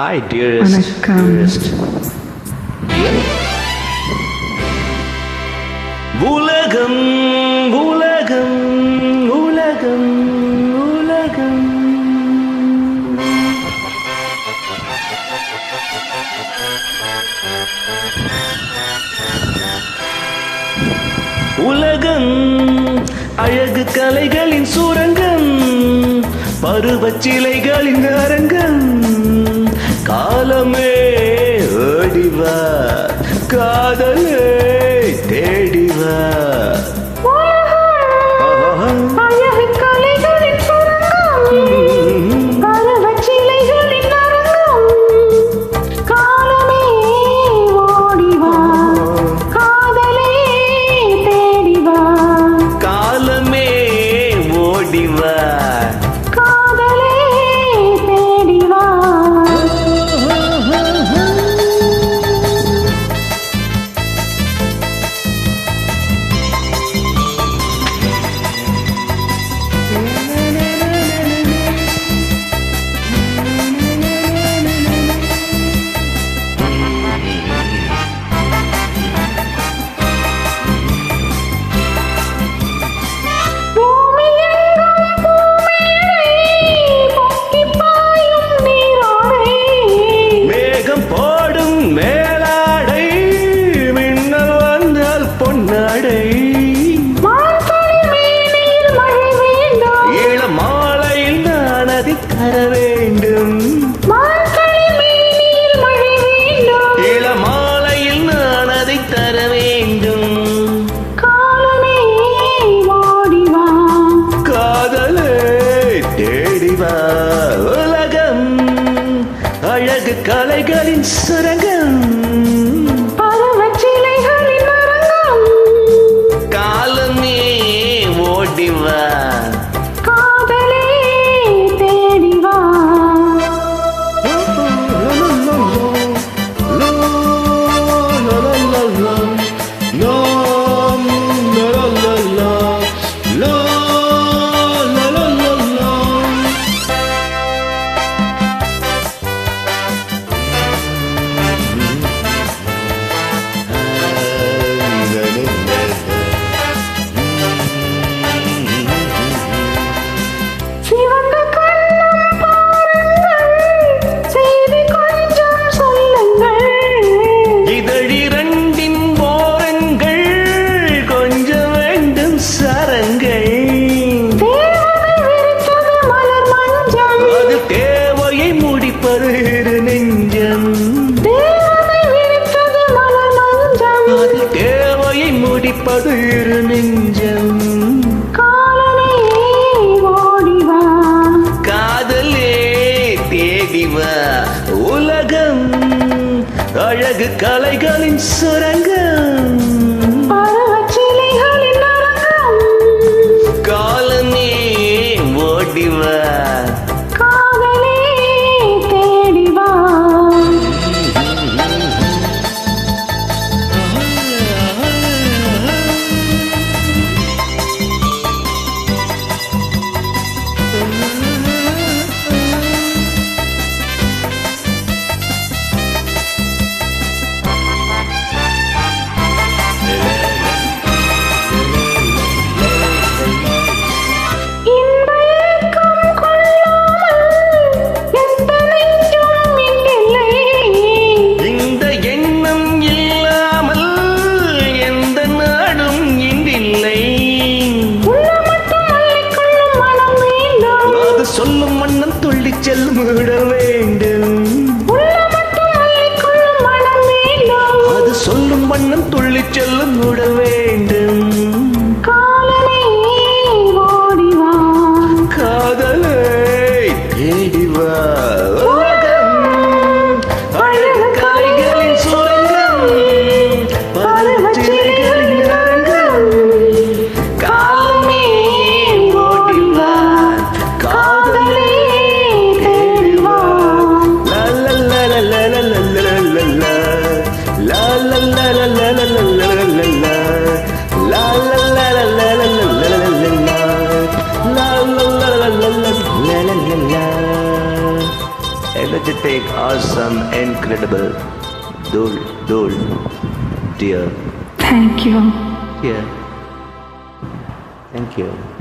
Hi dearest dearest உலகம் உலகம் உலகம் உலகம். உலகம் அழகு கலைகளின் சுரங்கம் பருவச்சிலைகளின் அரங்கம். Come. உலகம். அழகு கலைகளின் சிறந்த துடிப்பது இரு நெஞ்சம். காதலே தேடிவா உலகம் அழகு கலைகளின் சுரங்கம். சொல்லும் மன்னன் துள்ளி செல்லும் விட வேண்டும். அது சொல்லும் மன்னன் துள்ளி செல்லும் விட வேண்டும் awesome, incredible. Dul, Dul, dear. Thank you. Yeah. Thank you.